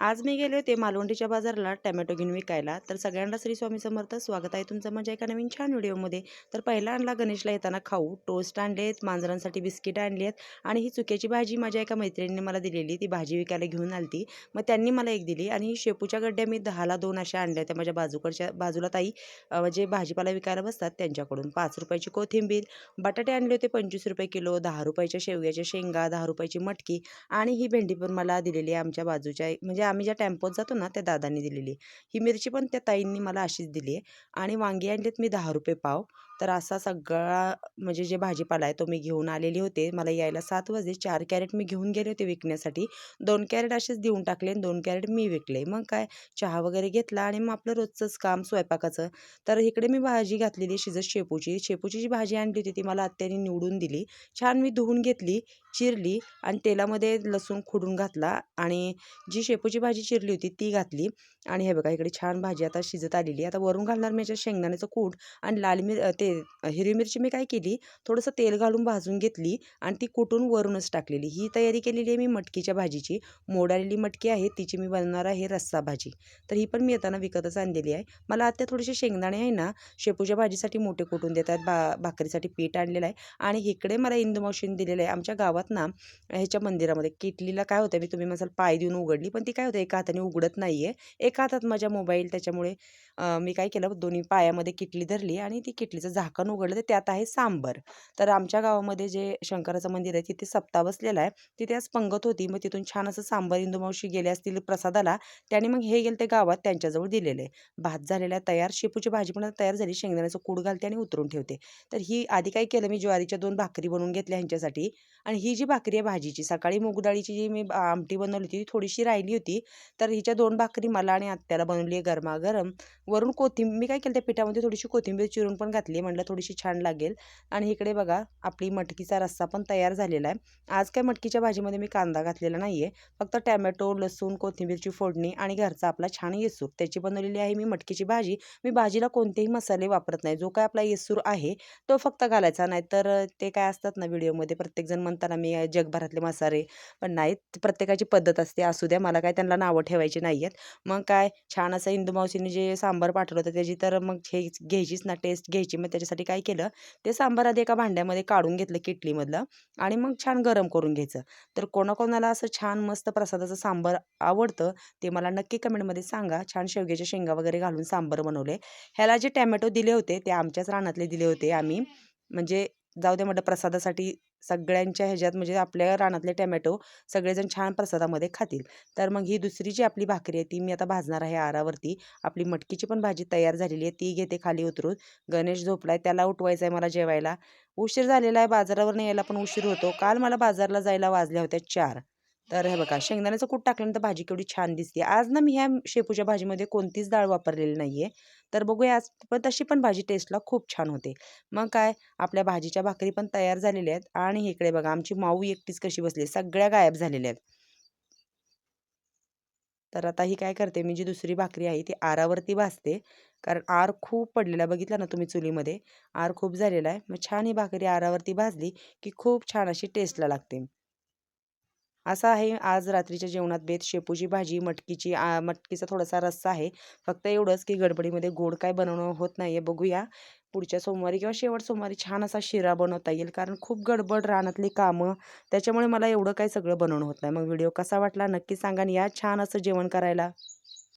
आज मी गेले होते मालवंडीच्या बाजारला टॅमॅटो घेऊन विकायला. तर सगळ्यांना श्री स्वामी समर्थ स्वागत आहे तुमचं माझ्या एका नवीन छान व्हिडिओमध्ये. तर पहिला आणला गणेशला येताना खाऊ टोस्ट आणले आहेत मांजरांसाठी बिस्किट आणली आहेत आणि ही चुक्याची भाजी माझ्या एका मैत्रिणीने मला दिलेली ती भाजी विकायला घेऊन आली मग त्यांनी मला एक दिली आणि शेपूच्या गड्ड्या मी दहाला दोन अशा आणल्या त्या माझ्या बाजूकडच्या बाजूला ताई जे म्हणजे भाजीपाला विकायला बसतात त्यांच्याकडून. पाच रुपयाची कोथिंबीर बटाटे आणले होते पंचवीस रुपये किलो दहा रुपयाच्या शेवग्याच्या शेंगा दहा रुपयाची मटकी आणि ही भेंडी पण मला दिलेली आहे आमच्या बाजूच्या म्हणजे आम्ही ज्या टेम्पोत जातो ना त्या दादांनी दिलेली. ही मिरची पण त्या ताईंनी मला अशीच दिली आहे आणि वांगी आणलीत मी दहा रुपये पाव. तर असा सगळा म्हणजे जे भाजीपाला आहे तो मी घेऊन आलेली होते. मला यायला सात वाजले. चार कॅरेट मी घेऊन गेले होते विकण्यासाठी. दोन कॅरेट असेच देऊन टाकले आणि दोन कॅरेट मी विकले. मग काय? चहा वगैरे घेतला आणि मग आपलं रोजचंच काम स्वयंपाकाचं. तर इकडे मी भाजी घातलेली शिजत शेपूची. शेपूची जी भाजी आणली होती ती मला आत्याने निवडून दिली. छान मी धुवून घेतली चिरली आणि तेलामध्ये लसूण खुडून घातला आणि जी शेपूची भाजी चिरली होती ती घातली. आणि हे बघा इकडे छान भाजी आता शिजत आलेली आता वरून घालणार मी याच्यात शेंगदाण्याचं कूट आणि लाल मिर ते ते हिरवी मिरची मी काय केली थोडंसं तेल घालून भाजून घेतली आणि ती कुटून वरूनच टाकलेली. ही तयारी केलेली आहे मी मटकीच्या भाजीची. मोडालेली मटकी आहे तिची मी बनवणार आहे रस्सा भाजी. तर ही पण मी येताना विकतच आणलेली आहे. मला आता थोडेसे शेंगदाणे आहे ना शेपूच्या भाजीसाठी मोठे कुटून देतात बा भाकरीसाठी पीठ आणलेलं आहे. आणि इकडे मला इंदुमावशीने दिलेलं आहे. आमच्या गावात ना ह्याच्या मंदिरामध्ये किटलीला काय होतं मी तुम्ही माझा पाय देऊन उघडली पण ती काय होतं एका हाताने उघडत नाही आहे एका हातात माझ्या मोबाईल त्याच्यामुळे मी काय केलं दोन्ही पायामध्ये किटली धरली आणि ती किटलीचं झाकण उघडलं तर त्यात आहे सांबर. तर आमच्या गावामध्ये जे शंकराचं मंदिर आहे तिथे सप्ताह बसलेला आहे. तिथे आज पंगत होती. मग तिथून छान असं सांबर इंदुमावशी गेले असतील प्रसादाला त्याने मग हे गेलं ते गावात त्यांच्याजवळ दिलेलं. आहे भात झालेला तयार शेपूची भाजी पण तयार झाली. शेंगदाण्याचं कूड घालते आणि उतरून ठेवते. तर ही आधी काय केलं मी ज्वारीच्या दोन भाकरी बनवून घेतल्या ह्यांच्यासाठी. आणि ही जी भाकरी आहे भाजीची सकाळी मूगडाळीची जी मी आमटी बनवली होती ती थोडीशी राहिली होती. तर हिच्या दोन भाकरी मला आणि आत्याला बनवली आहे गरमागरम. वरून कोथिंबीर मी काय केलं त्या पिठामध्ये थोडीशी कोथिंबीर चिरून पण घातली म्हटलं थोडीशी छान लागेल. आणि इकडे बघा आपली मटकीचा रस्सा पण तयार झालेला आहे. आज काय मटकीच्या भाजीमध्ये मी कांदा घातलेला नाही आहे फक्त टॅमॅटो लसूण कोथिंबीरची फोडणी आणि घरचा आपला छान येसूर. त्याची बनवलेली आहे मी मटकीची भाजी. मी भाजीला कोणतेही मसाले वापरत नाही. जो काय आपला येसूर आहे तो फक्त घालायचा. नाही तर ते काय असतात ना व्हिडिओमध्ये प्रत्येकजण म्हणताना मी जगभरातले मसाले. पण नाहीत प्रत्येकाची पद्धत असते. असू द्या मला काय त्यांना नावं ठेवायची नाही आहेत मग काय छान असं इंदू मावशीने जे सांबार पाठवलं होतं त्याची तर मग हे घ्यायचीच ना टेस्ट घ्यायची. मग त्याच्यासाठी काय केलं ते सांबार आधी एका भांड्यामध्ये काढून घेतलं किटलीमधलं आणि मग छान गरम करून घ्यायचं. तर कोणाकोणाला असं छान मस्त प्रसादाचं सांबार आवडतं ते मला नक्की कमेंटमध्ये सांगा. छान शेवग्याच्या शेंगा वगैरे घालून सांबार बनवले. ह्याला जे टॅमॅटो दिले होते ते आमच्याच रानातले दिले होते आम्ही. म्हणजे जाऊ दे म्हटलं प्रसादासाठी सगळ्यांच्या ह्याच्यात म्हणजे आपल्या रानातले टॅमॅटो सगळेजण छान प्रसादामध्ये खातील. तर मग ही दुसरी जी आपली भाकरी आहे ती मी आता भाजणार आहे आरावरती आपली मटकीची पण भाजी तयार झालेली आहे ती घेते खाली उतरून. गणेश झोपला आहे त्याला उठवायचं आहे मला जेवायला. उशीर झालेला आहे बाजारावर यायला पण उशीर होतो. काल मला बाजारला जायला वाजल्या होत्या चार. तर हे बघा शेंगदाण्याचं कूट टाकल्यानंतर भाजी केवढी छान दिसते. आज ना मी ह्या शेपूच्या भाजीमध्ये कोणतीच डाळ वापरलेली नाही आहे तर बघूया आज पण तशी पण भाजी टेस्टला खूप छान होते. मग काय आपल्या भाजीच्या भाकरी पण तयार झालेल्या आहेत. आणि इकडे बघा आमची माऊ एकटीच कशी बसली सगळ्या गायब झालेल्या आहेत. तर आता ही काय करते मी जी दुसरी भाकरी आहे ती आरावरती भाजते. कारण आर खूप पडलेला बघितला ना तुम्ही चुलीमध्ये? आर खूप झालेला आहे. मग छान ही भाकरी आरावरती भाजली की खूप छान अशी टेस्टला लागते. असं आहे आज रात्रीच्या जेवणात बेत शेपूची भाजी मटकीची आ, मटकीचा थोडासा रस्सा आहे. फक्त एवढंच की गडबडीमध्ये गोड काय बनवणं होत नाही आहे बघूया पुढच्या सोमवारी किंवा शेवट सोमवारी छान असा शिरा बनवता येईल. कारण खूप गडबड रानातली कामं त्याच्यामुळे मला एवढं काही सगळं बनवणं होत नाही. मग व्हिडिओ कसा वाटला नक्की सांगा आणि या छान असं जेवण करायला.